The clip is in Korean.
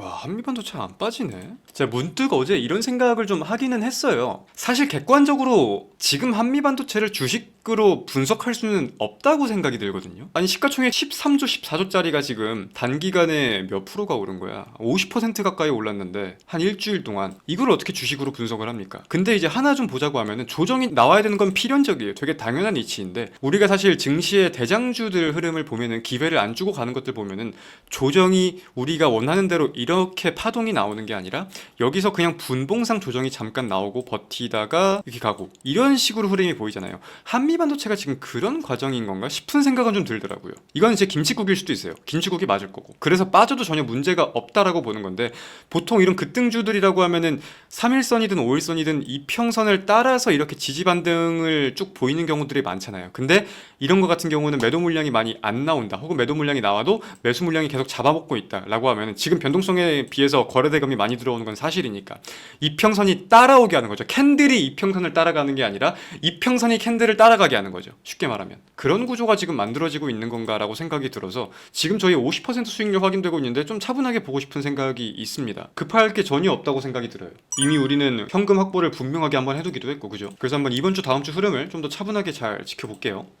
와 한미반도체 안 빠지네. 제가 문득 어제 이런 생각을 좀 하기는 했어요. 사실 객관적으로 지금 한미반도체를 주식으 로 분석할 수는 없다고 생각이 들거든요. 아니 시가총액 13조 14조짜리가 지금 단기간에 몇 프로가 오른 거야? 50% 가까이 올랐는데 한 일주일 동안 이걸 어떻게 주식으로 분석을 합니까? 근데 이제 하나 좀 보자고 하면은 조정이 나와야 되는 건 필연적이에요. 되게 당연한 이치인데 우리가 사실 증시의 대장주들 흐름을 보면은 기회를 안 주고 가는 것들 보면은 조정이 우리가 원하는 대로 이렇게 파동이 나오는 게 아니라 여기서 그냥 분봉상 조정이 잠깐 나오고 버티다가 이렇게 가고 이런 식으로 흐름이 보이잖아요. 한미 반도체가 지금 그런 과정인 건가 싶은 생각은 좀 들더라고요. 이건 이제 김치국일 수도 있어요. 김치국이 맞을 거고. 그래서 빠져도 전혀 문제가 없다라고 보는 건데 보통 이런 급등주들이라고 하면은 3일선이든 5일선이든 이평선을 따라서 이렇게 지지 반등을 쭉 보이는 경우들이 많잖아요. 근데 이런 것 같은 경우는 매도 물량이 많이 안 나온다. 혹은 매도 물량이 나와도 매수 물량이 계속 잡아먹고 있다라고 하면은 지금 변동성에 비해서 거래 대금이 많이 들어오는 건 사실이니까 이평선이 따라오게 하는 거죠. 캔들이 이평선을 따라가는 게 아니라 이평선이 캔들을 따라가게 하는 거죠. 쉽게 말하면 그런 구조가 지금 만들어지고 있는 건가라고 생각이 들어서 지금 저희 50% 수익률 확인되고 있는데 좀 차분하게 보고 싶은 생각이 있습니다. 급할 게 전혀 없다고 생각이 들어요. 이미 우리는 현금 확보를 분명하게 한번 해두기도 했고 그죠? 그래서 한번 이번 주 다음 주 흐름을 좀 더 차분하게 잘 지켜볼게요.